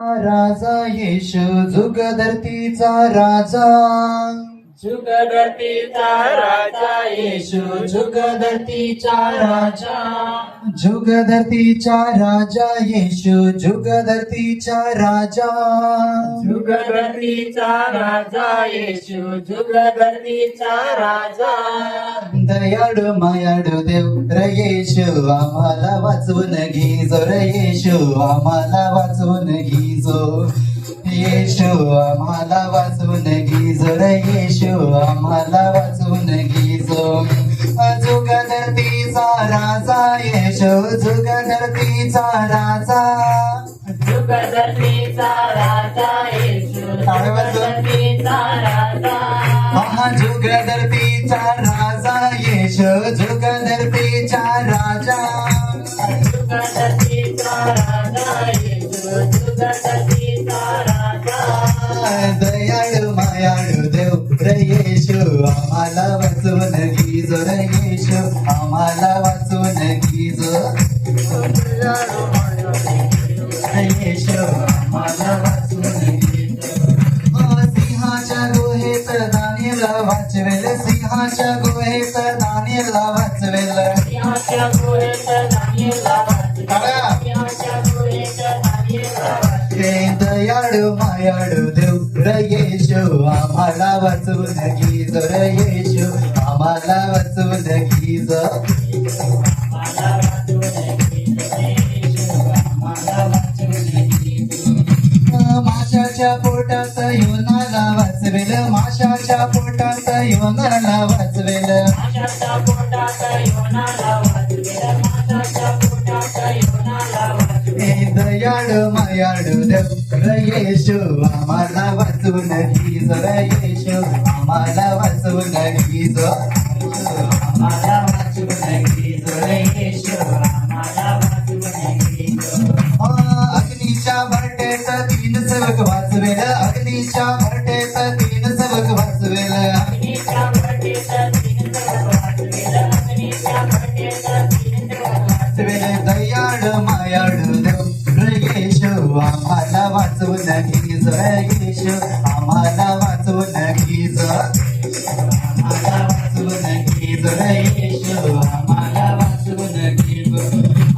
राजा येशू जुग धरतीचा राजा. जुग धरतीचा राजा येशू राजा. जुग धरतीचा राजा येशू जुग धरतीचा राजा येशू जुग धरतीचा राजा. दयाळू मायाळू देव र येशू आम्हाला वाचवून घे र येशू आम्हाला वाचवून घे येशू आम्हाला वाचवून घे र येशू आम्हाला वाचवून घे धरतीचा राजा येशू जुग धरतीचा राजा जुग धरतीचा राजा येशू. धरतीचा राजा महाजुग धरतीचा राजा येशू जुग दयाळू मायाळू देव येशू आम्हाला वाचवून घीज रे येशू. आम्हाला मला वाचवून घेत. माशाच्या पोटात योनाला वाचवेल. माशाच्या पोटात योनाला वाचवेल. येशू आम्हाला वाचवून घीज रे आम्हाला वाचवून घीज आम्हाला वाचवून भरटेत तीन सेवक वाचवेल अग्नीच्या भरटेत आम्हाला वाचवून घीज आम्हाला वाचवून घीज येशू आम्हाला वाचवून घीज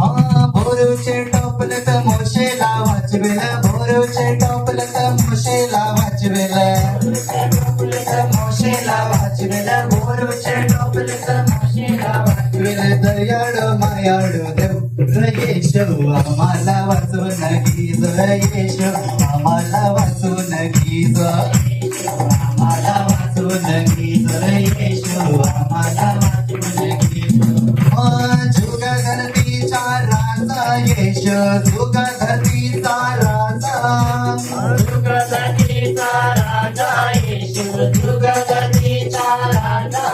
हा भोरूचे तर मोशेला वाचवेल भोरूचे टोपलत मोशेला वाचवेल. मोशेला वाचवेल भोरूचे टोपलत मोशेला वाचवेल. दयाळ मायाळू देव येशू आम्हाला वाचवून येशू आम्हाला वाचवून घीज आम्हाला घीज रे येशू आम्हाला जुग धरतीचा राजा येशू जुग धरतीचा राजा. जुग धरतीचा राजा येशू जुग धरतीचा राजा.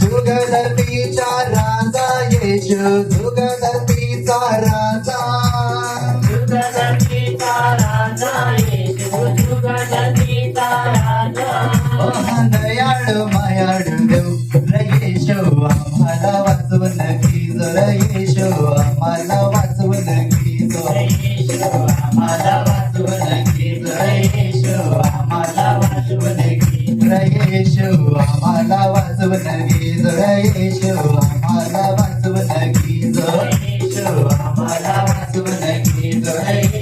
जुग धरतीचा राजा येशू जुग आम्हाला वाचवण गीत आम्हाला वाचवण गीत रयेश आम्हाला वाचवण गीत रयेश आम्हाला वाचवण गीत रयेश आम्हाला वाचवण गीत रयेश आम्हाला वाचवण गीत रयेश